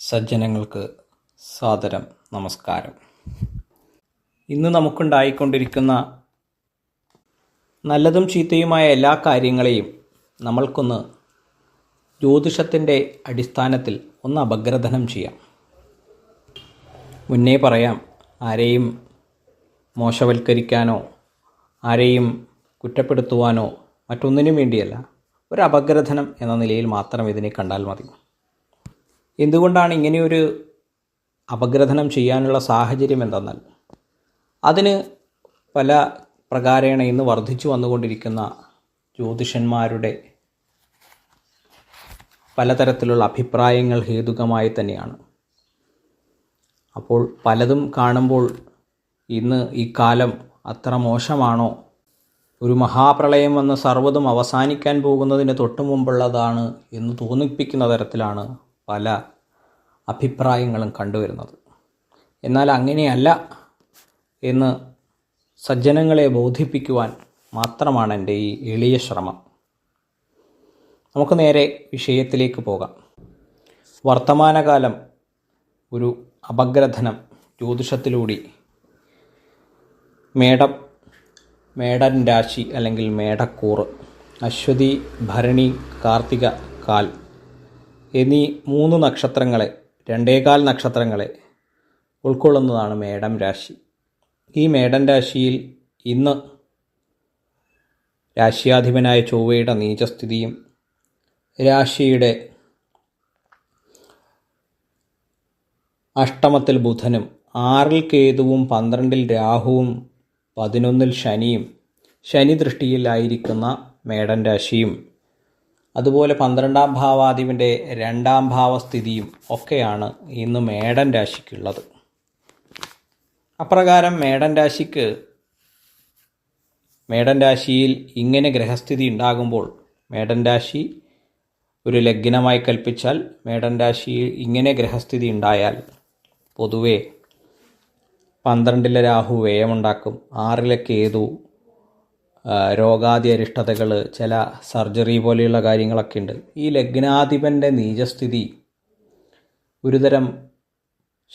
സജ്ജനങ്ങൾക്ക് സാദരം നമസ്കാരം. ഇന്ന് നമുക്കുണ്ടായിക്കൊണ്ടിരിക്കുന്ന നല്ലതും ചീത്തയുമായ എല്ലാ കാര്യങ്ങളെയും നമ്മൾക്കൊന്ന് ജ്യോതിഷത്തിന്റെ അടിസ്ഥാനത്തിൽ ഒന്ന് അപഗ്രഥനം ചെയ്യാം. മുന്നേ പറയാം ആരെയും മോശവൽക്കരിക്കാനോ ആരെയും കുറ്റപ്പെടുത്തുവാനോ മറ്റൊന്നിനും വേണ്ടിയല്ല. ഒരു അപഗ്രഥനം എന്ന നിലയിൽ മാത്രം ഇതിനെ കണ്ടാൽ മതി. എന്തുകൊണ്ടാണ് ഇങ്ങനെയൊരു അപഗ്രഥനം ചെയ്യാനുള്ള സാഹചര്യം എന്തെന്നാൽ അതിന് പല പ്രകാരേണ ഇന്ന് വർദ്ധിച്ചു വന്നുകൊണ്ടിരിക്കുന്ന ജ്യോതിഷന്മാരുടെ പലതരത്തിലുള്ള അഭിപ്രായങ്ങൾ ഹേതുകമായി തന്നെയാണ്. അപ്പോൾ പലതും കാണുമ്പോൾ ഇന്ന് ഈ കാലം അത്ര മോശമാണോ? ഒരു മഹാപ്രളയം വന്ന് സർവതും അവസാനിക്കാൻ പോകുന്നതിന് തൊട്ടു മുമ്പുള്ളതാണ് എന്ന് തോന്നിപ്പിക്കുന്ന തരത്തിലാണ് പല അഭിപ്രായങ്ങളും കണ്ടുവരുന്നത്. എന്നാൽ അങ്ങനെയല്ല എന്ന് സജ്ജനങ്ങളെ ബോധിപ്പിക്കുവാൻ മാത്രമാണ് എന്റെ ഈ എളിയ ശ്രമം. നമുക്ക് നേരെ വിഷയത്തിലേക്ക് പോകാം. വർത്തമാനകാലം ഒരു അപഗ്രഥനം ജ്യോതിഷത്തിലൂടെ. മേടം മേടൻ രാശി അല്ലെങ്കിൽ മേടക്കൂറ് അശ്വതി ഭരണി കാർത്തിക കാൽ എന്നീ മൂന്ന് നക്ഷത്രങ്ങളെ രണ്ടേകാൽ നക്ഷത്രങ്ങളെ ഉൾക്കൊള്ളുന്നതാണ് മേടം രാശി. ഈ മേടം രാശിയിൽ ഇന്ന് രാശ്യാധിപനായ ചൊവ്വയുടെ നീചസ്ഥിതിയും രാശിയുടെ അഷ്ടമത്തിൽ ബുധനും ആറിൽ കേതുവും പന്ത്രണ്ടിൽ രാഹുവും പതിനൊന്നിൽ ശനിയും ശനി ദൃഷ്ടിയിലായിരിക്കുന്ന മേടൻ രാശിയും അതുപോലെ പന്ത്രണ്ടാം ഭാവാധിപന്റെ രണ്ടാം ഭാവസ്ഥിതിയും ഒക്കെയാണ് ഇന്ന് മേടൻ രാശിക്കുള്ളത്. അപ്രകാരം മേടൻ രാശിക്ക് മേടൻ രാശിയിൽ ഇങ്ങനെ ഗ്രഹസ്ഥിതി ഉണ്ടാകുമ്പോൾ മേടൻ രാശി ഒരു ലഗ്നമായി കൽപ്പിച്ചാൽ മേടൻ രാശിയിൽ ഇങ്ങനെ ഗ്രഹസ്ഥിതി ഉണ്ടായാൽ പൊതുവെ പന്ത്രണ്ടിലെ രാഹു വ്യയമുണ്ടാക്കും ആറിലെ കേതു രോഗാദി അരിഷ്ടതകൾ ചില സർജറി പോലെയുള്ള കാര്യങ്ങളൊക്കെ ഉണ്ട്. ഈ ലഗ്നാധിപന്റെ നീചസ്ഥിതി ഒരുതരം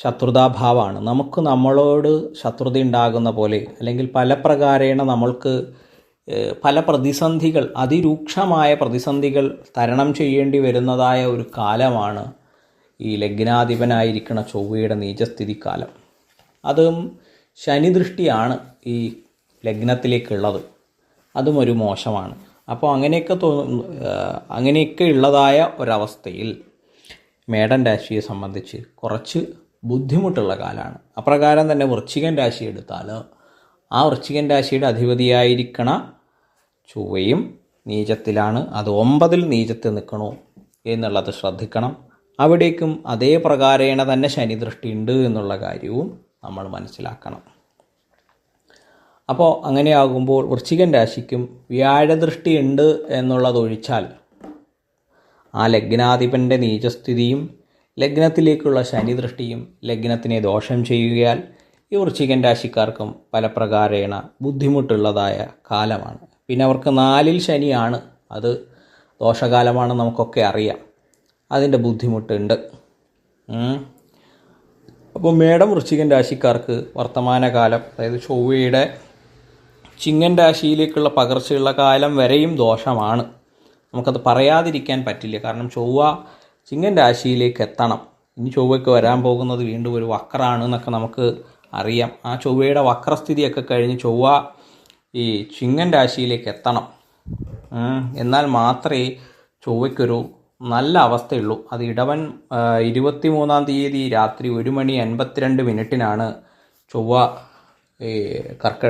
ശത്രുതാഭാവമാണ് നമുക്ക് നമ്മളോട് ശത്രുത ഉണ്ടാകുന്ന പോലെ അല്ലെങ്കിൽ പല പ്രകാരേണ നമ്മൾക്ക് പല പ്രതിസന്ധികൾ അതിരൂക്ഷമായ പ്രതിസന്ധികൾ തരണം ചെയ്യേണ്ടി വരുന്നതായ ഒരു കാലമാണ് ഈ ലഗ്നാധിപനായിരിക്കുന്ന ചൊവ്വയുടെ നീചസ്ഥിതി കാലം. അതും ശനിദൃഷ്ടിയാണ് ഈ ലഗ്നത്തിലേക്കുള്ളത്. അതും ഒരു മോശമാണ്. അപ്പോൾ അങ്ങനെയൊക്കെ തോന്നുന്നു അങ്ങനെയൊക്കെ ഉള്ളതായ ഒരവസ്ഥയിൽ മേടൻ രാശിയെ സംബന്ധിച്ച് കുറച്ച് ബുദ്ധിമുട്ടുള്ള കാലമാണ് അപ്രകാരം തന്നെ വൃശ്ചികൻ രാശി എടുത്താൽ ആ വൃശ്ചികൻ രാശിയുടെ അധിപതിയായിരിക്കണ ചൊവ്വയും നീചത്തിലാണ്. അത് ഒമ്പതിൽ നീചത്തിൽ നിൽക്കണോ എന്നുള്ളത് ശ്രദ്ധിക്കണം. അവിടേക്കും അതേ പ്രകാരേണ തന്നെ ശനി ദൃഷ്ടിയുണ്ട് എന്നുള്ള കാര്യവും നമ്മൾ മനസ്സിലാക്കണം. അപ്പോൾ അങ്ങനെയാകുമ്പോൾ വൃശ്ചികൻ രാശിക്കും വ്യാഴദൃഷ്ടി ഉണ്ട് എന്നുള്ളതൊഴിച്ചാൽ ആ ലഗ്നാധിപന്റെ നീചസ്ഥിതിയും ലഗ്നത്തിലേക്കുള്ള ശനിദൃഷ്ടിയും ലഗ്നത്തിനെ ദോഷം ചെയ്യുകയാൽ ഈ വൃശ്ചികൻ രാശിക്കാർക്കും പലപ്രകാരേണ ബുദ്ധിമുട്ടുള്ളതായ കാലമാണ്. പിന്നെ അവർക്ക് നാലിൽ ശനിയാണ്. അത് ദോഷകാലമാണ് നമുക്കൊക്കെ അറിയാം. അതിന്റെ ബുദ്ധിമുട്ടുണ്ട്. അപ്പോൾ മേടം വൃശ്ചികൻ രാശിക്കാർക്ക് വർത്തമാനകാലം അതായത് ചൊവ്വയുടെ ചിങ്ങൻ രാശിയിലേക്കുള്ള പകർച്ചയുള്ള കാലം വരെയും ദോഷമാണ്. നമുക്കത് പറയാതിരിക്കാൻ പറ്റില്ല. കാരണം ചൊവ്വ ചിങ്ങൻ രാശിയിലേക്ക് എത്തണം. ഇനി ചൊവ്വയ്ക്ക് വരാൻ പോകുന്നത് വീണ്ടും ഒരു വക്രമാണ് എന്നൊക്കെ നമുക്ക് അറിയാം. ആ ചൊവ്വയുടെ വക്രസ്ഥിതിയൊക്കെ കഴിഞ്ഞ് ചൊവ്വ ഈ ചിങ്ങൻ രാശിയിലേക്ക് എത്തണം. എന്നാൽ മാത്രമേ ചൊവ്വയ്ക്കൊരു നല്ല അവസ്ഥയുള്ളൂ. അത് ഇടവൻ ഇരുപത്തി മൂന്നാം തീയതി രാത്രി ഒരു മണി അൻപത്തിരണ്ട് മിനിറ്റിനാണ് ചൊവ്വ കർക്ക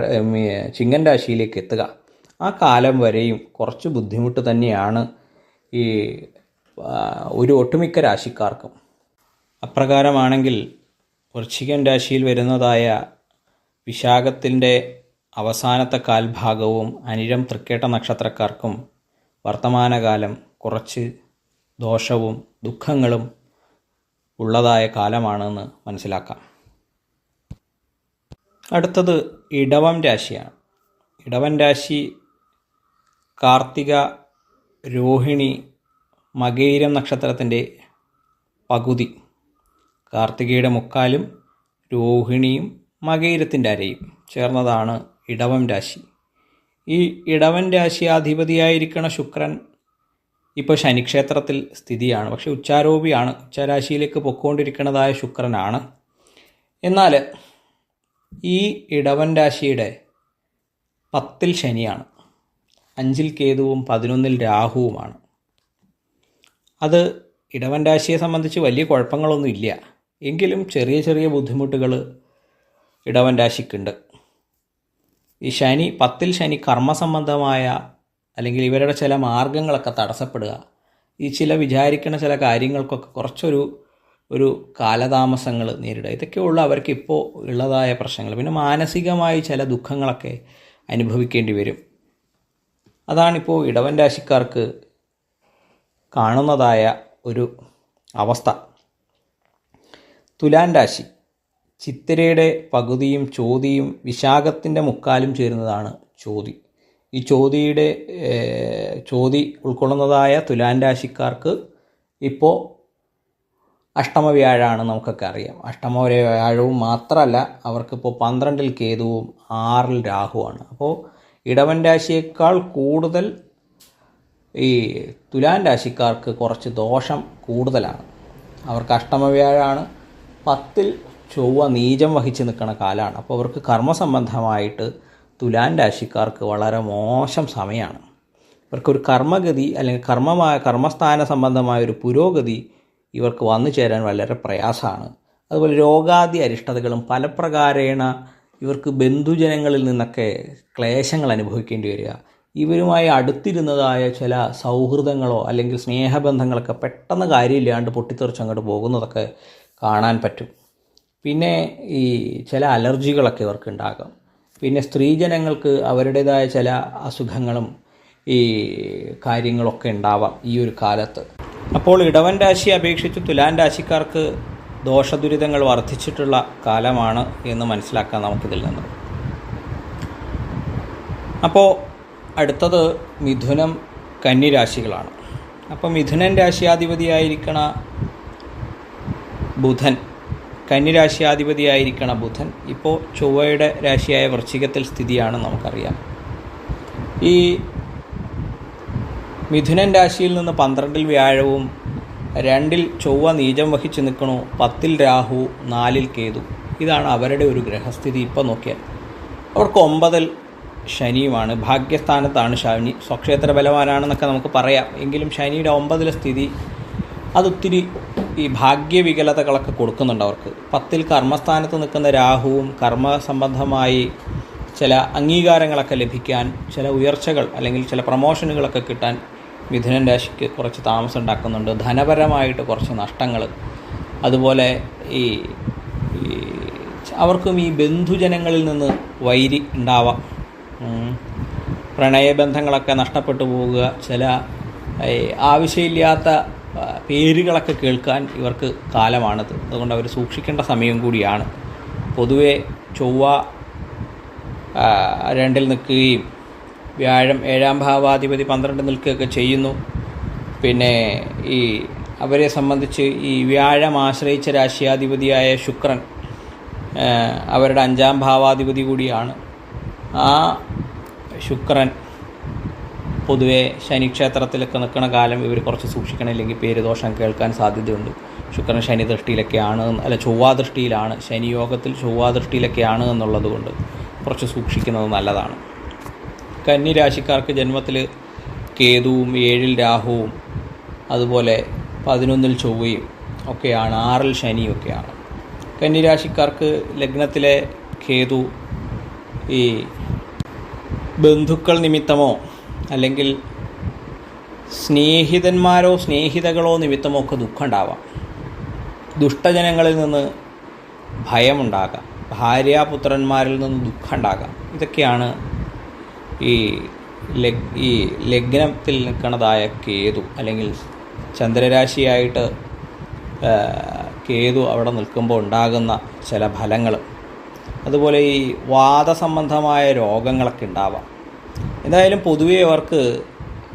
ചിങ്ങൻ രാശിയിലേക്ക് എത്തുക. ആ കാലം വരെയും കുറച്ച് ബുദ്ധിമുട്ട് തന്നെയാണ് ഈ ഒരു ഒട്ടുമിക്ക രാശിക്കാർക്കും. അപ്രകാരമാണെങ്കിൽ വൃശ്ചികൻ രാശിയിൽ വരുന്നതായ വിശാഖത്തിന്റെ അവസാനത്തെ കാൽഭാഗവും അനിരം തൃക്കേട്ട നക്ഷത്രക്കാർക്കും വർത്തമാനകാലം കുറച്ച് ദോഷവും ദുഃഖങ്ങളും ഉള്ളതായ കാലമാണെന്ന് മനസ്സിലാക്കാം. അടുത്തത് ഇടവം രാശിയാണ്. ഇടവൻ രാശി കാർത്തിക രോഹിണി മകയിരം നക്ഷത്രത്തിന്റെ പകുതി. കാർത്തികയുടെ മുക്കാലും രോഹിണിയും മകയിരത്തിന്റെ അരയും ചേർന്നതാണ് ഇടവം രാശി. ഈ ഇടവൻ രാശിയാധിപതിയായിരിക്കണ ശുക്രൻ ഇപ്പോൾ ശനിക്ഷേത്രത്തിൽ സ്ഥിതിയാണ്. പക്ഷെ ഉച്ചാരോപിയാണ്. ഉച്ചാരാശിയിലേക്ക് പൊക്കോണ്ടിരിക്കുന്നതായ ശുക്രനാണ്. എന്നാൽ ഈ ഇടവൻ രാശിയുടെ പത്തിൽ ശനിയാണ്. അഞ്ചിൽ കേതുവും പതിനൊന്നിൽ രാഹുവുമാണ്. അത് ഇടവൻ രാശിയെ സംബന്ധിച്ച് വലിയ കുഴപ്പങ്ങളൊന്നും ഇല്ല. എങ്കിലും ചെറിയ ചെറിയ ബുദ്ധിമുട്ടുകൾ ഇടവൻ രാശിക്കുണ്ട്. ഈ ശനി പത്തിൽ ശനി കർമ്മസംബന്ധമായ അല്ലെങ്കിൽ ഇവരുടെ ചില മാർഗങ്ങളൊക്കെ തടസ്സപ്പെടുക ഈ ചില വിചാരിക്കുന്ന ചില കാര്യങ്ങൾക്കൊക്കെ കുറച്ചൊരു ഒരു കാലതാമസങ്ങൾ നേരിടുക. ഇതൊക്കെയുള്ള അവർക്ക് ഇപ്പോൾ ഉള്ളതായ പ്രശ്നങ്ങൾ. പിന്നെ മാനസികമായി ചില ദുഃഖങ്ങളൊക്കെ അനുഭവിക്കേണ്ടി വരും. അതാണിപ്പോൾ ഇടവൻ രാശിക്കാർക്ക് കാണുന്നതായ ഒരു അവസ്ഥ. തുലാൻ രാശി ചിത്തിരയുടെ പകുതിയും ചോതിയും വിശാഖത്തിന്റെ മുക്കാലും ചേരുന്നതാണ് ചോതി. ഈ ചോതിയുടെ ചോതി ഉൾക്കൊള്ളുന്നതായ തുലാൻ രാശിക്കാർക്ക് ഇപ്പോൾ അഷ്ടമ വ്യാഴമാണ് നമുക്കൊക്കെ അറിയാം. അഷ്ടമ വ്യാഴവും മാത്രമല്ല അവർക്കിപ്പോൾ പന്ത്രണ്ടിൽ കേതുവും ആറിൽ രാഹുവാണ്. അപ്പോൾ ഇടവൻ രാശിയേക്കാൾ കൂടുതൽ ഈ തുലാൻ രാശിക്കാർക്ക് കുറച്ച് ദോഷം കൂടുതലാണ്. അവർക്ക് അഷ്ടമവ്യാഴാണ് പത്തിൽ ചൊവ്വ നീചം വഹിച്ച് നിൽക്കുന്ന കാലമാണ് അപ്പോൾ അവർക്ക് കർമ്മസംബന്ധമായിട്ട് തുലാൻ രാശിക്കാർക്ക് വളരെ മോശം സമയമാണ്. ഇവർക്കൊരു കർമ്മഗതി അല്ലെങ്കിൽ കർമ്മമായ കർമ്മസ്ഥാന സംബന്ധമായ ഒരു പുരോഗതി ഇവർക്ക് വന്നു ചേരാൻ വളരെ പ്രയാസമാണ്. അതുപോലെ രോഗാദി അരിഷ്ടതകളും പലപ്രകാരേണ ഇവർക്ക് ബന്ധുജനങ്ങളിൽ നിന്നൊക്കെ ക്ലേശങ്ങൾ അനുഭവിക്കേണ്ടി വരിക. ഇവരുമായി അടുത്തിരുന്നതായ ചില സൗഹൃദങ്ങളോ അല്ലെങ്കിൽ സ്നേഹബന്ധങ്ങളൊക്കെ പെട്ടെന്ന് കാര്യമില്ലാണ്ട് പൊട്ടിത്തെറിച്ച് അങ്ങോട്ട് പോകുന്നതൊക്കെ കാണാൻ പറ്റും. പിന്നെ ഈ ചില അലർജികളൊക്കെ ഇവർക്ക് ഉണ്ടാകാം. പിന്നെ സ്ത്രീജനങ്ങൾക്ക് അവരുടേതായ ചില അസുഖങ്ങളും ഈ കാര്യങ്ങളൊക്കെ ഉണ്ടാവാം ഈ ഒരു കാലത്ത്. അപ്പോൾ ഇടവൻ രാശി അപേക്ഷിച്ച് തുലാൻ രാശിക്കാർക്ക് ദോഷദുരിതങ്ങൾ വർദ്ധിച്ചിട്ടുള്ള കാലമാണ് എന്ന് മനസ്സിലാക്കാം നമുക്കിതിൽ നിന്ന്. അപ്പോൾ അടുത്തത് മിഥുനം കന്നി രാശികളാണ്. അപ്പോൾ മിഥുനൻ രാശിയാധിപതിയായിരിക്കണ ബുധൻ കന്നിരാശിയാധിപതിയായിരിക്കണ ബുധൻ ഇപ്പോൾ ചൊവ്വയുടെ രാശിയായ വൃശ്ചികത്തിൽ സ്ഥിതിയാണ് നമുക്കറിയാം. ഈ മിഥുനൻ രാശിയിൽ നിന്ന് പന്ത്രണ്ടിൽ വ്യാഴവും രണ്ടിൽ ചൊവ്വ നീചം വഹിച്ച് നിൽക്കണു പത്തിൽ രാഹു നാലിൽ കേതു. ഇതാണ് അവരുടെ ഒരു ഗ്രഹസ്ഥിതി ഇപ്പോൾ നോക്കിയാൽ. അവർക്ക് ഒമ്പതിൽ ശനിയുമാണ്. ഭാഗ്യസ്ഥാനത്താണ് ശനി. സ്വക്ഷേത്ര ബലവാനാണെന്നൊക്കെ നമുക്ക് പറയാം. എങ്കിലും ശനിയുടെ ഒമ്പതിലെ സ്ഥിതി അതൊത്തിരി ഈ ഭാഗ്യവികലതകളൊക്കെ കൊടുക്കുന്നുണ്ട് അവർക്ക്. പത്തിൽ കർമ്മസ്ഥാനത്ത് നിൽക്കുന്ന രാഹുവും കർമ്മ സംബന്ധമായി ചില അംഗീകാരങ്ങളൊക്കെ ലഭിക്കാൻ ചില ഉയർച്ചകൾ അല്ലെങ്കിൽ ചില പ്രമോഷനുകളൊക്കെ കിട്ടാൻ മിഥുനൻ രാശിക്ക് കുറച്ച് താമസം ഉണ്ടാക്കുന്നുണ്ട്. ധനപരമായിട്ട് കുറച്ച് നഷ്ടങ്ങൾ അതുപോലെ ഈ അവർക്കും ഈ ബന്ധുജനങ്ങളിൽ നിന്ന് വൈരി ഉണ്ടാവാം. പ്രണയബന്ധങ്ങളൊക്കെ നഷ്ടപ്പെട്ടു പോവുക ചില ആവശ്യമില്ലാത്ത പേരുകളൊക്കെ കേൾക്കാൻ ഇവർക്ക് കാലമാണത്. അതുകൊണ്ട് അവർ സൂക്ഷിക്കേണ്ട സമയം കൂടിയാണ്. പൊതുവെ ചൊവ്വ രണ്ടിൽ നിൽക്കുകയും വ്യാഴം ഏഴാം ഭാവാധിപതി പന്ത്രണ്ട് നിൽക്കുകയൊക്കെ ചെയ്യുന്നു. പിന്നെ ഈ അവരെ സംബന്ധിച്ച് ഈ വ്യാഴം ആശ്രയിച്ച രാശിയാധിപതിയായ ശുക്രൻ അവരുടെ അഞ്ചാം ഭാവാധിപതി കൂടിയാണ്. ആ ശുക്രൻ പൊതുവെ ശനിക്ഷേത്രത്തിലൊക്കെ നിൽക്കുന്ന കാലം ഇവർ കുറച്ച് സൂക്ഷിക്കണം ഇല്ലെങ്കിൽ പേരുദോഷം കേൾക്കാൻ സാധ്യതയുണ്ട്. ശുക്രൻ ശനി ദൃഷ്ടിയിലൊക്കെയാണ് അല്ല ചൊവ്വാ ദൃഷ്ടിയിലാണ് ശനിയോഗത്തിൽ ചൊവ്വാ ദൃഷ്ടിയിലൊക്കെയാണ് എന്നുള്ളത് കൊണ്ട് കുറച്ച് സൂക്ഷിക്കുന്നത് നല്ലതാണ്. കന്നി രാശിക്കാർക്ക് ജന്മത്തിൽ കേതുവും ഏഴിൽ രാഹുവും അതുപോലെ പതിനൊന്നിൽ ചൊവ്വയും ഒക്കെയാണ് ആറിൽ ശനിയും ഒക്കെയാണ്. കന്നി രാശിക്കാർക്ക് ലഗ്നത്തിലെ കേതു ഈ ബന്ധുക്കൾ നിമിത്തമോ അല്ലെങ്കിൽ സ്നേഹിതന്മാരോ സ്നേഹിതകളോ നിമിത്തമോ ഒക്കെ ദുഃഖം ഉണ്ടാവാം ദുഷ്ടജനങ്ങളിൽ നിന്ന് ഭയമുണ്ടാകാം. ഭാര്യാപുത്രന്മാരിൽ നിന്ന് ദുഃഖം ഉണ്ടാകാം ഇതൊക്കെയാണ് ഈ ഈ ലഗ്നത്തിൽ നിൽക്കുന്നതായ കേതു അല്ലെങ്കിൽ ചന്ദ്രരാശിയായിട്ട് കേതു അവിടെ നിൽക്കുമ്പോൾ ഉണ്ടാകുന്ന ചില ഫലങ്ങൾ. അതുപോലെ ഈ വാദസംബന്ധമായ രോഗങ്ങളൊക്കെ ഉണ്ടാവാം. എന്തായാലും പൊതുവേ അവർക്ക്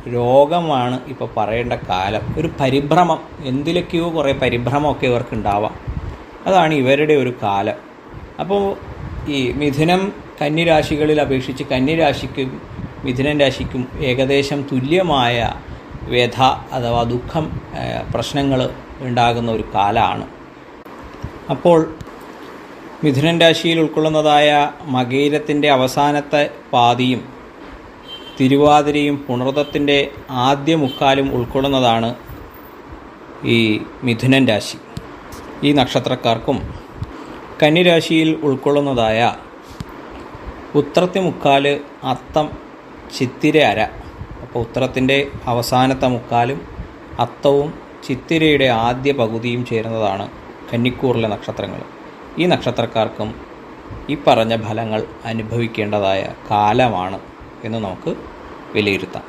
രോഗമാണ് ഇപ്പോൾ പറയേണ്ട കാലം. ഒരു പരിഭ്രമം എന്തിലൊക്കെയോ കുറേ പരിഭ്രമമൊക്കെ ഇവർക്ക് ഉണ്ടാവാം അതാണ് ഇവരുടെ ഒരു കാലം. അപ്പോൾ ഈ മിഥുനം കന്നിരാശികളിൽ അപേക്ഷിച്ച് കന്നിരാശിക്കും മിഥുനൻ രാശിക്കും ഏകദേശം തുല്യമായ വ്യഥ അഥവാ ദുഃഖം പ്രശ്നങ്ങൾ ഉണ്ടാകുന്ന ഒരു കാലമാണ് അപ്പോൾ മിഥുനൻ രാശിയിൽ ഉൾക്കൊള്ളുന്നതായ മകീരത്തിന്റെ അവസാനത്തെ പാതിയും തിരുവാതിരയും പുണർതത്തിന്റെ ആദ്യ മുക്കാലും ഉൾക്കൊള്ളുന്നതാണ് ഈ മിഥുനൻ രാശി. ഈ നക്ഷത്രക്കാർക്കും കന്നിരാശിയിൽ ഉൾക്കൊള്ളുന്നതായ ഉത്രത്തി മുക്കാൽ അത്തം ചിത്തിര അര അപ്പോൾ ഉത്തരത്തിന്റെ അവസാനത്തെ മുക്കാലും അത്തവും ചിത്തിരയുടെ ആദ്യ പകുതിയും ചേരുന്നതാണ് കന്നിക്കൂറിലെ നക്ഷത്രങ്ങൾ ഈ നക്ഷത്രക്കാർക്കും ഈ പറഞ്ഞ ഫലങ്ങൾ അനുഭവിക്കേണ്ടതായ കാലമാണ് എന്ന് നമുക്ക് വിലയിരുത്താം.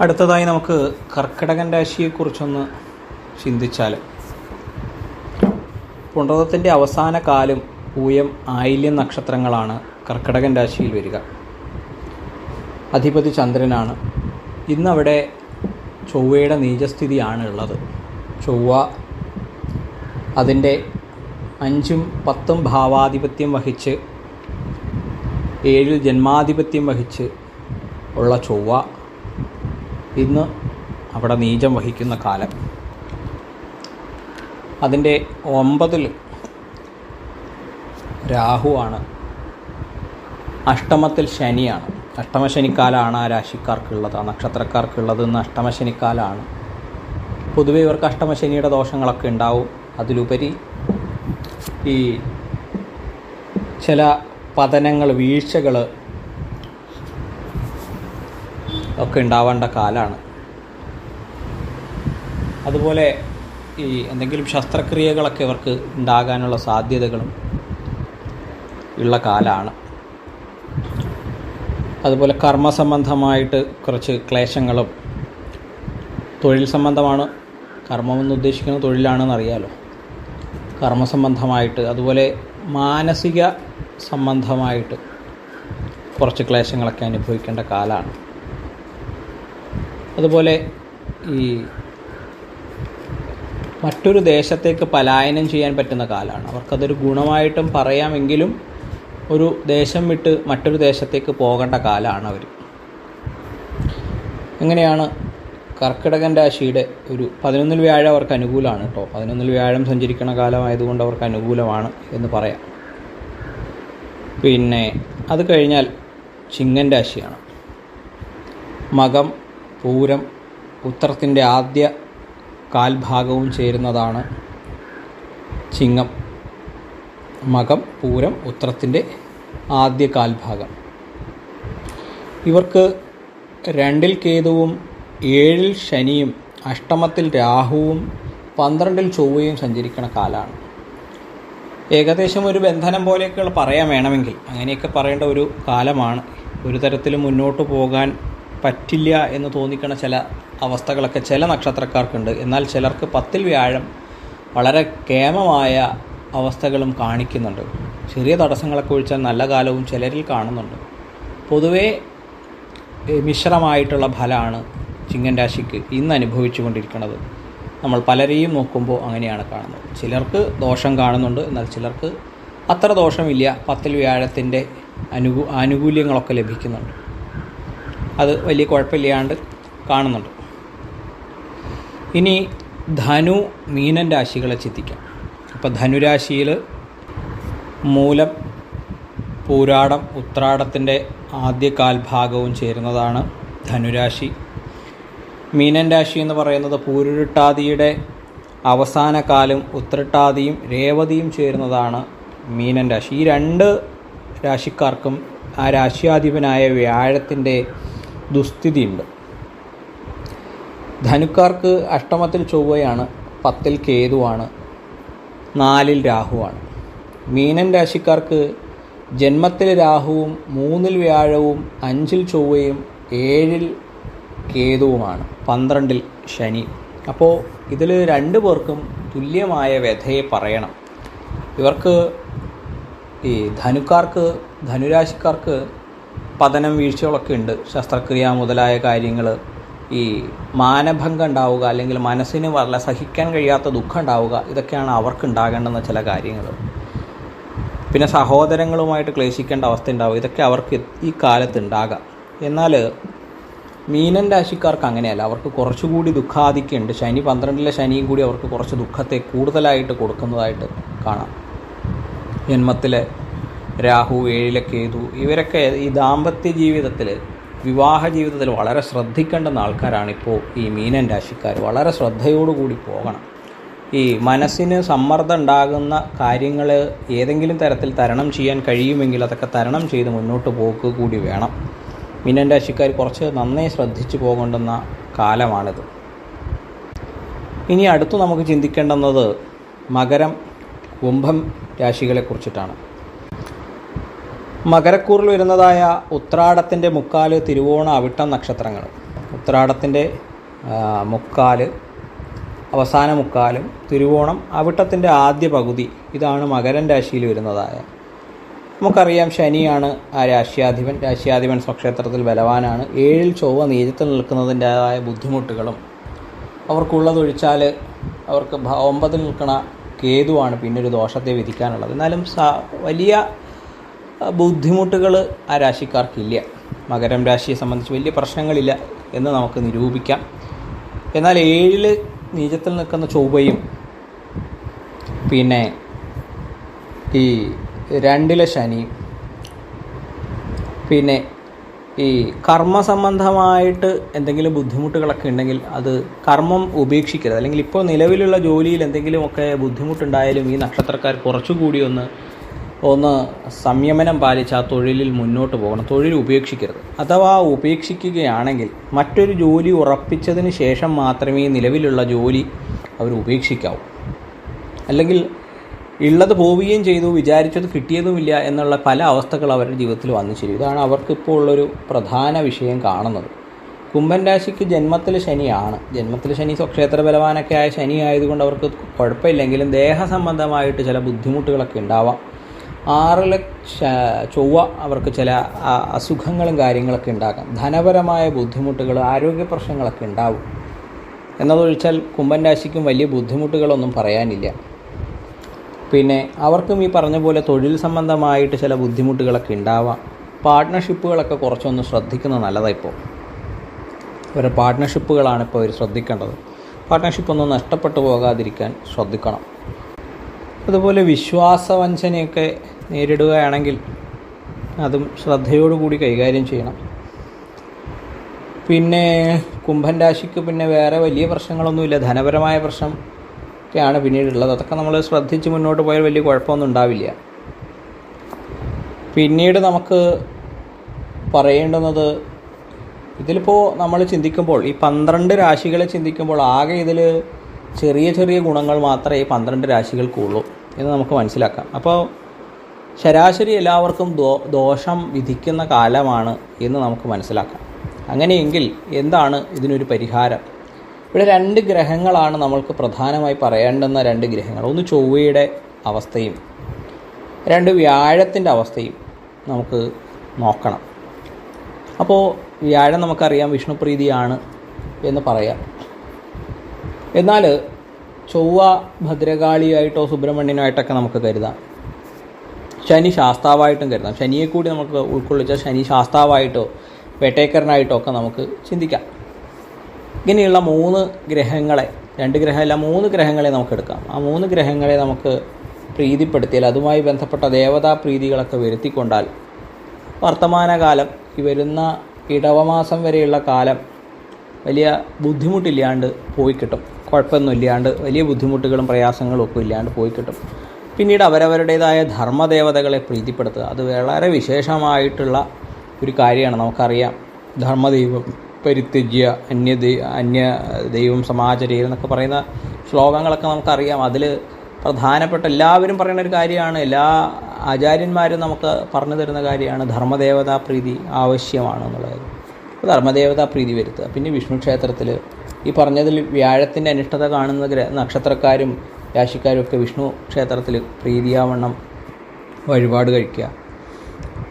അടുത്തതായി നമുക്ക് കർക്കിടകൻ രാശിയെക്കുറിച്ചൊന്ന് ചിന്തിച്ചാൽ പുണർത്തത്തിന്റെ അവസാന കാലം പൂയം ആയില്യം നക്ഷത്രങ്ങളാണ് കർക്കിടകൻ രാശിയിൽ വരിക. അധിപതി ചന്ദ്രനാണ്. ഇന്നവിടെ ചൊവ്വയുടെ നീചസ്ഥിതിയാണ് ഉള്ളത്. ചൊവ്വ അതിന്റെ അഞ്ചും പത്തും ഭാവാധിപത്യം വഹിച്ച് ഏഴിൽ ജന്മാധിപത്യം വഹിച്ച് ഉള്ള ചൊവ്വ ഇന്ന് അവിടെ നീചം വഹിക്കുന്ന കാലം. അതിന്റെ ഒമ്പതിൽ രാഹുവാണ് അഷ്ടമത്തിൽ ശനിയാണ്. അഷ്ടമശനിക്കാലാണ് ആ രാശിക്കാർക്കുള്ളത്. ആ നക്ഷത്രക്കാർക്കുള്ളത് ഇന്ന് അഷ്ടമശനിക്കാലാണ്. പൊതുവെ ഇവർക്ക് അഷ്ടമശനിയുടെ ദോഷങ്ങളൊക്കെ ഉണ്ടാവും. അതിലുപരി ഈ ചില പതനങ്ങൾ വീഴ്ചകൾ ഒക്കെ ഉണ്ടാവേണ്ട കാലമാണ് അതുപോലെ ഈ എന്തെങ്കിലും ശസ്ത്രക്രിയകളൊക്കെ ഇവർക്ക് ഉണ്ടാകാനുള്ള സാധ്യതകളും ഉള്ള കാലമാണ് അതുപോലെ കർമ്മ സംബന്ധമായിട്ട് കുറച്ച് ക്ലേശങ്ങളും തൊഴിൽ സംബന്ധമാണ്. കർമ്മമെന്ന് ഉദ്ദേശിക്കുന്നത് തൊഴിലാണെന്ന് അറിയാലോ. കർമ്മസംബന്ധമായിട്ട് അതുപോലെ മാനസിക സംബന്ധമായിട്ട് കുറച്ച് ക്ലേശങ്ങളൊക്കെ അനുഭവിക്കേണ്ട കാലമാണ് അതുപോലെ ഈ മറ്റൊരു ദേശത്തേക്ക് പലായനം ചെയ്യാൻ പറ്റുന്ന കാലമാണ് അവർക്കതൊരു ഗുണമായിട്ടും പറയാമെങ്കിലും ഒരു ദേശം വിട്ട് മറ്റൊരു ദേശത്തേക്ക് പോകേണ്ട കാലമാണ് അവർ എങ്ങനെയാണ് കർക്കിടകൻ രാശിയുടെ ഒരു പതിനൊന്നിൽ വ്യാഴം അവർക്ക് അനുകൂലമാണ് കേട്ടോ പതിനൊന്നിൽ വ്യാഴം സഞ്ചരിക്കുന്ന കാലമായതുകൊണ്ട് അവർക്ക് അനുകൂലമാണ് എന്ന് പറയാം. പിന്നെ അത് കഴിഞ്ഞാൽ ചിങ്ങൻ രാശിയാണ്. മകം പൂരം ഉത്തരത്തിന്റെ ആദ്യ കാൽഭാഗവും ചേരുന്നതാണ് ചിങ്ങം. മകം പൂരം ഉത്രത്തിന്റെ ആദ്യ കാൽഭാഗം. ഇവർക്ക് രണ്ടിൽ കേതുവും ഏഴിൽ ശനിയും അഷ്ടമത്തിൽ രാഹുവും പന്ത്രണ്ടിൽ ചൊവ്വയും സഞ്ചരിക്കുന്ന കാലമാണ് ഏകദേശം ഒരു ബന്ധനം പോലെയൊക്കെയുള്ള പറയാൻ വേണമെങ്കിൽ അങ്ങനെയൊക്കെ പറയേണ്ട ഒരു കാലമാണ്. ഒരു തരത്തിലും മുന്നോട്ട് പോകാൻ പറ്റില്ല എന്ന് തോന്നിക്കണ ചില അവസ്ഥകളൊക്കെ ചില നക്ഷത്രക്കാർക്കുണ്ട്. എന്നാൽ ചിലർക്ക് പത്തിൽ വ്യാഴം വളരെ കേമമായ അവസ്ഥകളും കാണിക്കുന്നുണ്ട്. ചെറിയ തടസ്സങ്ങളൊക്കെ ഒഴിച്ചാൽ നല്ല കാലവും ചിലരിൽ കാണുന്നുണ്ട്. പൊതുവേ മിശ്രമായിട്ടുള്ള ഫലമാണ് ചിങ്ങൻ രാശിക്ക് ഇന്ന് അനുഭവിച്ചു കൊണ്ടിരിക്കുന്നത്. നമ്മൾ പലരെയും നോക്കുമ്പോൾ അങ്ങനെയാണ് കാണുന്നത്. ചിലർക്ക് ദോഷം കാണുന്നുണ്ട് എന്നാൽ ചിലർക്ക് അത്ര ദോഷമില്ല. പത്തിൽ വ്യാഴത്തിന്റെ അനുകൂ ആനുകൂല്യങ്ങളൊക്കെ ലഭിക്കുന്നുണ്ട്. അത് വലിയ കുഴപ്പമില്ലാണ്ട് കാണുന്നുണ്ട്. ഇനി ധനു മീനൻ രാശികളെ ചിന്തിക്കാം. അപ്പോൾ ധനുരാശിയിൽ മൂലം പൂരാടം ഉത്രാടത്തിന്റെ ആദ്യ കാൽഭാഗവും ചേരുന്നതാണ് ധനുരാശി. മീനൻ രാശി എന്ന് പറയുന്നത് പൂരുരുട്ടാതിയുടെ അവസാന കാലം ഉത്രട്ടാതിയും രേവതിയും ചേരുന്നതാണ് മീനൻ രാശി. ഈ രണ്ട് രാശിക്കാർക്കും ആ രാശിയാധിപനായ വ്യാഴത്തിന്റെ ദുസ്ഥിതിയുണ്ട്. ധനുക്കാർക്ക് അഷ്ടമത്തിൽ ചൊവ്വയാണ് പത്തിൽ കേതുവാണ്. നാലിൽ രാഹുവാണ്. മീനൻ രാശിക്കാർക്ക് ജന്മത്തിൽ രാഹുവും മൂന്നിൽ വ്യാഴവും അഞ്ചിൽ ചൊവ്വയും ഏഴിൽ കേതുവുമാണ് പന്ത്രണ്ടിൽ ശനി. അപ്പോൾ ഇതിൽ രണ്ടു പേർക്കും തുല്യമായ വ്യഥയെ പറയണം. ഇവർക്ക് ഈ ധനുക്കാർക്ക് ധനുരാശിക്കാർക്ക് പതനം വീഴ്ചകളൊക്കെ ഉണ്ട്. ശസ്ത്രക്രിയ മുതലായ കാര്യങ്ങൾ ഈ മാനഭംഗം ഉണ്ടാവുക അല്ലെങ്കിൽ മനസ്സിന് വളരെ സഹിക്കാൻ കഴിയാത്ത ദുഃഖം ഉണ്ടാവുക ഇതൊക്കെയാണ് അവർക്ക് ഉണ്ടാകേണ്ടുന്ന ചില കാര്യങ്ങൾ. പിന്നെ സഹോദരങ്ങളുമായിട്ട് ക്ലേശിക്കേണ്ട അവസ്ഥ ഉണ്ടാവുക ഇതൊക്കെ അവർക്ക് ഈ കാലത്ത് ഉണ്ടാകാം. എന്നാൽ മീനൻ രാശിക്കാർക്ക് അങ്ങനെയല്ല. അവർക്ക് കുറച്ചുകൂടി ദുഃഖാധിക്യമുണ്ട്. ശനി പന്ത്രണ്ടിലെ ശനിയും കൂടി അവർക്ക് കുറച്ച് ദുഃഖത്തെ കൂടുതലായിട്ട് കൊടുക്കുന്നതായിട്ട് കാണാം. ജന്മത്തിലെ രാഹു ഏഴിലെ കേതു ഇവരൊക്കെ ഈ ദാമ്പത്യ ജീവിതത്തിൽ വിവാഹ ജീവിതത്തിൽ വളരെ ശ്രദ്ധിക്കേണ്ടുന്ന ആൾക്കാരാണ് ഇപ്പോൾ ഈ മീനൻ രാശിക്കാർ. വളരെ ശ്രദ്ധയോടുകൂടി പോകണം. ഈ മനസ്സിന് സമ്മർദ്ദം ഉണ്ടാകുന്ന കാര്യങ്ങൾ ഏതെങ്കിലും തരത്തിൽ തരണം ചെയ്യാൻ കഴിയുമെങ്കിൽ അതൊക്കെ തരണം ചെയ്ത് മുന്നോട്ട് പോക്ക് കൂടി വേണം. മീനൻ രാശിക്കാർ കുറച്ച് നന്നേ ശ്രദ്ധിച്ചു പോകേണ്ടുന്ന കാലമാണിത്. ഇനി അടുത്ത് നമുക്ക് ചിന്തിക്കേണ്ടുന്നത് മകരം കുംഭം രാശികളെ കുറിച്ചിട്ടാണ്. മകരക്കൂറിൽ വരുന്നതായ ഉത്രാടത്തിന്റെ മുക്കാൽ തിരുവോണ അവിട്ടം നക്ഷത്രങ്ങൾ. ഉത്രാടത്തിന്റെ മുക്കാൽ അവസാന മുക്കാലും തിരുവോണം അവിട്ടത്തിന്റെ ആദ്യ പകുതി. ഇതാണ് മകരൻ രാശിയിൽ വരുന്നതായ. നമുക്കറിയാം ശനിയാണ് ആ രാശ്യാധിപൻ. രാശ്യാധിപൻ സ്വക്ഷേത്രത്തിൽ ബലവാനാണ്. ഏഴിൽ ചൊവ്വ നീചത്തിൽ നിൽക്കുന്നതിന്റേതായ ബുദ്ധിമുട്ടുകളും അവർക്കുള്ളതൊഴിച്ചാൽ അവർക്ക് ഒമ്പതിൽ നിൽക്കുന്ന കേതുവാണ് പിന്നൊരു ദോഷത്തെ വിധിക്കാനുള്ളത്. എന്നാലും വലിയ ബുദ്ധിമുട്ടുകൾ ആ രാശിക്കാർക്കില്ല. മകരം രാശിയെ സംബന്ധിച്ച് വലിയ പ്രശ്നങ്ങളില്ല എന്ന് നമുക്ക് നിരൂപിക്കാം. എന്നാൽ ഏഴിൽ നീചത്തിൽ നിൽക്കുന്ന ചൊവ്വയും പിന്നെ ഈ രണ്ടിലെ ശനിയും പിന്നെ ഈ കർമ്മ സംബന്ധമായിട്ട് എന്തെങ്കിലും ബുദ്ധിമുട്ടുകളൊക്കെ ഉണ്ടെങ്കിൽ അത് കർമ്മം ഉപേക്ഷിക്കരുത്. അല്ലെങ്കിൽ ഇപ്പോൾ നിലവിലുള്ള ജോലിയിൽ എന്തെങ്കിലുമൊക്കെ ബുദ്ധിമുട്ടുണ്ടായാലും ഈ നക്ഷത്രക്കാർ കുറച്ചുകൂടി ഒന്ന് ഒന്ന് സംയമനം പാലിച്ച് ആ തൊഴിലിൽ മുന്നോട്ട് പോകണം. തൊഴിൽ ഉപേക്ഷിക്കരുത്. അഥവാ ഉപേക്ഷിക്കുകയാണെങ്കിൽ മറ്റൊരു ജോലി ഉറപ്പിച്ചതിന് ശേഷം മാത്രമേ നിലവിലുള്ള ജോലി അവർ ഉപേക്ഷിക്കാവൂ. അല്ലെങ്കിൽ ഉള്ളത് പോവുകയും ചെയ്തു വിചാരിച്ചത് കിട്ടിയതുമില്ല എന്നുള്ള പല അവസ്ഥകൾ അവരുടെ ജീവിതത്തിൽ വന്നു ചേരും. ഇതാണ് അവർക്കിപ്പോൾ ഉള്ളൊരു പ്രധാന വിഷയം കാണുന്നത്. കുംഭൻ രാശിക്ക് ജന്മത്തിൽ ശനിയാണ്. ജന്മത്തിൽ ശനി സ്വക്ഷേത്ര ബലവാനൊക്കെ ആയ ശനി ആയതുകൊണ്ട് അവർക്ക് കുഴപ്പമില്ലെങ്കിലും ദേഹസംബന്ധമായിട്ട് ചില ബുദ്ധിമുട്ടുകളൊക്കെ ഉണ്ടാവാം. ആറിലെ ചൊവ്വ അവർക്ക് ചില അസുഖങ്ങളും കാര്യങ്ങളൊക്കെ ഉണ്ടാകാം. ധനപരമായ ബുദ്ധിമുട്ടുകൾ ആരോഗ്യ പ്രശ്നങ്ങളൊക്കെ ഉണ്ടാവും. എന്നതൊഴിച്ചാൽ കുംഭൻ രാശിക്കും വലിയ ബുദ്ധിമുട്ടുകളൊന്നും പറയാനില്ല. പിന്നെ അവർക്കും ഈ പറഞ്ഞ പോലെ തൊഴിൽ സംബന്ധമായിട്ട് ചില ബുദ്ധിമുട്ടുകളൊക്കെ ഉണ്ടാവാം. പാർട്ട്ണർഷിപ്പുകളൊക്കെ കുറച്ചൊന്ന് ശ്രദ്ധിക്കുന്നത് നല്ലതാണ് ഇപ്പോൾ ഇവരുടെ പാർട്ട്ണർഷിപ്പുകളാണ് ഇപ്പോൾ അവർ ശ്രദ്ധിക്കേണ്ടത്. പാർട്ട്ണർഷിപ്പ് ഒന്നും നഷ്ടപ്പെട്ടു പോകാതിരിക്കാൻ ശ്രദ്ധിക്കണം. അതുപോലെ വിശ്വാസവഞ്ചനയൊക്കെ നേരിടുകയാണെങ്കിൽ അതും ശ്രദ്ധയോടുകൂടി കൈകാര്യം ചെയ്യണം. പിന്നെ കുംഭൻ രാശിക്ക് പിന്നെ വേറെ വലിയ പ്രശ്നങ്ങളൊന്നുമില്ല. ധനപരമായ പ്രശ്നം ഒക്കെയാണ് പിന്നീടുള്ളത്. അതൊക്കെ നമ്മൾ ശ്രദ്ധിച്ച് മുന്നോട്ട് പോയാൽ വലിയ കുഴപ്പമൊന്നും ഉണ്ടാവില്ല. പിന്നീട് നമുക്ക് പറയേണ്ടുന്നത് ഇതിലിപ്പോൾ നമ്മൾ ചിന്തിക്കുമ്പോൾ ഈ പന്ത്രണ്ട് രാശികളെ ചിന്തിക്കുമ്പോൾ ആകെ ഇതിൽ ചെറിയ ചെറിയ ഗുണങ്ങൾ മാത്രമേ പന്ത്രണ്ട് രാശികൾക്കുള്ളൂ എന്ന് നമുക്ക് മനസ്സിലാക്കാം. അപ്പോൾ ശരാശരി എല്ലാവർക്കും ദോ ദോഷം വിധിക്കുന്ന കാലമാണ് എന്ന് നമുക്ക് മനസ്സിലാക്കാം. അങ്ങനെയെങ്കിൽ എന്താണ് ഇതിനൊരു പരിഹാരം? ഇവിടെ രണ്ട് ഗ്രഹങ്ങളാണ് നമ്മൾക്ക് പ്രധാനമായി പറയേണ്ടുന്ന രണ്ട് ഗ്രഹങ്ങൾ. ഒന്ന് ചൊവ്വയുടെ അവസ്ഥയും രണ്ട് വ്യാഴത്തിന്റെ അവസ്ഥയും നമുക്ക് നോക്കണം. അപ്പോൾ വ്യാഴം നമുക്കറിയാം വിഷ്ണുപ്രീതിയാണ് എന്ന് പറയാം. എന്നാൽ ചൊവ്വ ഭദ്രകാളിയായിട്ടോ സുബ്രഹ്മണ്യനായിട്ടൊക്കെ നമുക്ക് കരുതാം. ശനി ശാസ്താവായിട്ടും കരുതാം. ശനിയെ കൂടി നമുക്ക് ഉൾക്കൊള്ളിച്ച ശനി ശാസ്താവായിട്ടോ വേട്ടേക്കരനായിട്ടോ ഒക്കെ നമുക്ക് ചിന്തിക്കാം. ഇങ്ങനെയുള്ള മൂന്ന് ഗ്രഹങ്ങളെ രണ്ട് ഗ്രഹമല്ല മൂന്ന് ഗ്രഹങ്ങളെ നമുക്ക് എടുക്കാം. ആ മൂന്ന് ഗ്രഹങ്ങളെ നമുക്ക് പ്രീതിപ്പെടുത്തിയാൽ അതുമായി ബന്ധപ്പെട്ട ദേവതാ പ്രീതികളൊക്കെ വരുത്തിക്കൊണ്ടാൽ വർത്തമാനകാലം ഈ വരുന്ന ഇടവമാസം വരെയുള്ള കാലം വലിയ ബുദ്ധിമുട്ടില്ലാണ്ട് പോയി കിട്ടും. കുഴപ്പമൊന്നുമില്ലാണ്ട് വലിയ ബുദ്ധിമുട്ടുകളും പ്രയാസങ്ങളും ഒക്കെ ഇല്ലാണ്ട് പോയി കിട്ടും. പിന്നീട് അവരവരുടേതായ ധർമ്മദേവതകളെ പ്രീതിപ്പെടുത്തുക. അത് വളരെ വിശേഷമായിട്ടുള്ള ഒരു കാര്യമാണ്. നമുക്കറിയാം. ധർമ്മദൈവം പരിത്യജ്യ അന്യ അന്യ ദൈവം സമാചരീ എന്നൊക്കെ പറയുന്ന ശ്ലോകങ്ങളൊക്കെ നമുക്കറിയാം. അതിൽ പ്രധാനപ്പെട്ട എല്ലാവരും പറയുന്ന ഒരു കാര്യമാണ്. എല്ലാ ആചാര്യന്മാരും നമുക്ക് പറഞ്ഞു തരുന്ന കാര്യമാണ് ധർമ്മദേവതാ പ്രീതി ആവശ്യമാണെന്നുള്ളത്. ധർമ്മദേവതാ പ്രീതി വരുത്തുക. പിന്നെ വിഷ്ണു ക്ഷേത്രത്തിൽ ഈ പറഞ്ഞതിൽ വ്യാഴത്തിന്റെ അനിഷ്ടത കാണുന്ന ഗ്ര നക്ഷത്രക്കാരും രാശിക്കാരും ഒക്കെ വിഷ്ണു ക്ഷേത്രത്തിൽ പ്രീതിയാവണ്ണം വഴിപാട് കഴിക്കുക.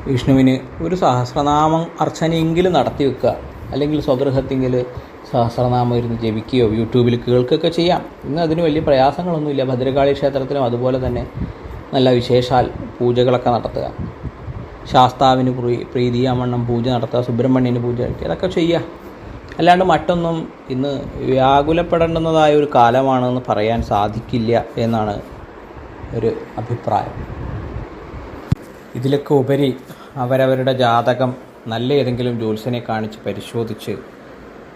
വിഷ്ണുവിന് ഒരു സഹസ്രനാമം അർച്ചനയെങ്കിലും നടത്തി വെക്കുക. അല്ലെങ്കിൽ സ്വഗൃഹത്തെങ്കിൽ സഹസ്രനാമം ഇരുന്ന് ജപിക്കുകയോ യൂട്യൂബിൽ കേൾക്കുകയൊക്കെ ചെയ്യാം. ഇന്ന് അതിന് വലിയ പ്രയാസങ്ങളൊന്നുമില്ല. ഭദ്രകാളി ക്ഷേത്രത്തിലും അതുപോലെ തന്നെ നല്ല വിശേഷാൽ പൂജകളൊക്കെ നടത്തുക. ശാസ്താവിന് പ്രീ പ്രീതിയാമണ്ണം പൂജ നടത്തുക സുബ്രഹ്മണ്യന് പൂജ കഴിക്കുക. അതൊക്കെ ചെയ്യുക. അല്ലാണ്ട് മറ്റൊന്നും ഇന്ന് വ്യാകുലപ്പെടേണ്ടുന്നതായ ഒരു കാലമാണെന്ന് പറയാൻ സാധിക്കില്ല എന്നാണ് ഒരു അഭിപ്രായം. ഇതിലൊക്കെ ഉപരി അവരവരുടെ ജാതകം നല്ല ഏതെങ്കിലും ജ്യോത്സ്യനെ കാണിച്ച് പരിശോധിച്ച്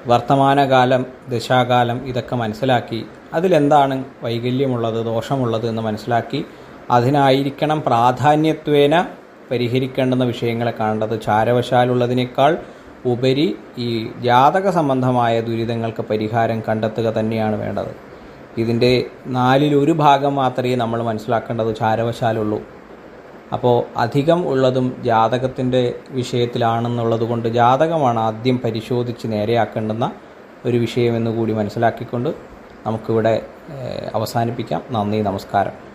വർത്തമാനകാലം ദശാകാലം ഇതൊക്കെ മനസ്സിലാക്കി അതിലെന്താണ് വൈകല്യമുള്ളത് ദോഷമുള്ളത് എന്ന് മനസ്സിലാക്കി അതിനായിരിക്കണം പ്രാധാന്യത്വേന പരിഹരിക്കേണ്ടുന്ന വിഷയങ്ങളെ കാണേണ്ടത്. ചാരവശാലുള്ളതിനേക്കാൾ ഉപരി ഈ ജാതക സംബന്ധമായ ദുരിതങ്ങൾക്ക് പരിഹാരം കണ്ടെത്തുക തന്നെയാണ് വേണ്ടത്. ഇതിന്റെ നാലിലൊരു ഭാഗം മാത്രമേ നമ്മൾ മനസ്സിലാക്കേണ്ടത് ചാരവശാലുള്ളൂ. അപ്പോൾ അധികം ഉള്ളതും ജാതകത്തിന്റെ വിഷയത്തിലാണെന്നുള്ളത് കൊണ്ട് ജാതകമാണ് ആദ്യം പരിശോധിച്ച് നേരെയാക്കേണ്ടുന്ന ഒരു വിഷയമെന്ന് കൂടി മനസ്സിലാക്കിക്കൊണ്ട് നമുക്കിവിടെ അവസാനിപ്പിക്കാം. നന്ദി നമസ്കാരം.